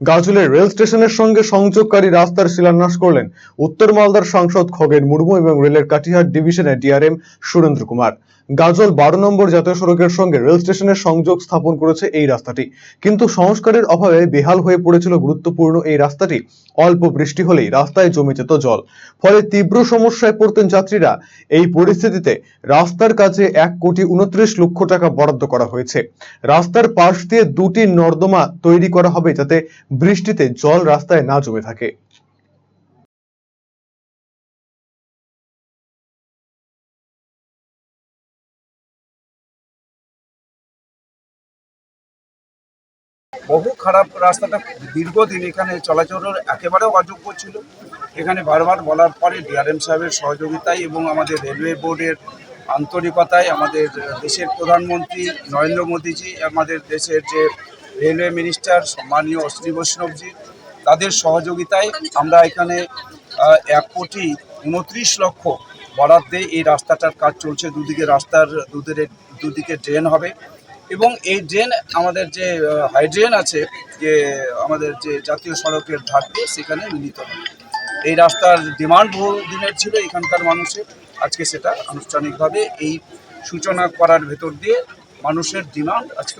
গাজলের rail স্টেশনের সঙ্গে সংযোগকারী রাস্তার শিলান্যাস করলেন উত্তর মালদার সাংসদ খগেন মুর্মু এবং রেলের কাটিহার ডিভিশনের ডিআরএম সুরেন্দ্র কুমার। গাজল বারো নম্বর জাতীয় সড়কের সঙ্গে রেল স্টেশনের সংযোগ স্থাপন করেছে এই রাস্তাটি। কিন্তু সংস্কারের অভাবে বেহাল হয়ে পড়েছিল গুরুত্বপূর্ণ এই রাস্তাটি। অল্প বৃষ্টি হলেই রাস্তায় জমে যেত জল। ফলে তীব্র সমস্যায় পড়তেন যাত্রীরা। এই পরিস্থিতিতে রাস্তার কাছে এক কোটি উনত্রিশ লক্ষ টাকা বরাদ্দ করা হয়েছে। রাস্তার পাশ দিয়ে দুটি নর্দমা তৈরি করা হবে যাতে বৃষ্টিতে জল রাস্তায় না জমে থাকে। বহু খারাপ রাস্তাটা দীর্ঘদিন এখানে চলাচলের একেবারেও অযোগ্য ছিল। এখানে বারবার বলার পরে ডিআরএম সাহেবের সহযোগিতায় এবং আমাদের রেলওয়ে বোর্ডের আন্তরিকতায় আমাদের দেশের প্রধানমন্ত্রী নরেন্দ্র মোদীজি, আমাদের দেশের যে রেলওয়ে মিনিস্টার সম্মানীয় অশ্বিনী বৈষ্ণবজি, তাদের সহযোগিতায় আমরা এখানে এক কোটি উনত্রিশ লক্ষ বরাদ্দে এই রাস্তাটার কাজ চলছে। দুদিকে রাস্তার, দুদিকে দুদিকে ড্রেন হবে এবং এই ড্রেন আমাদের যে হাইড্রেন আছে, যে আমাদের যে জাতীয় সড়কের ধার দিয়ে সেখানে মিলিত হবে। এই রাস্তার ডিমান্ড বহু দিনের ছিল এখানকার মানুষের। আজকে সেটা আনুষ্ঠানিকভাবে এই সূচনা করার ভেতর দিয়ে মানুষের ডিমান্ড আজকে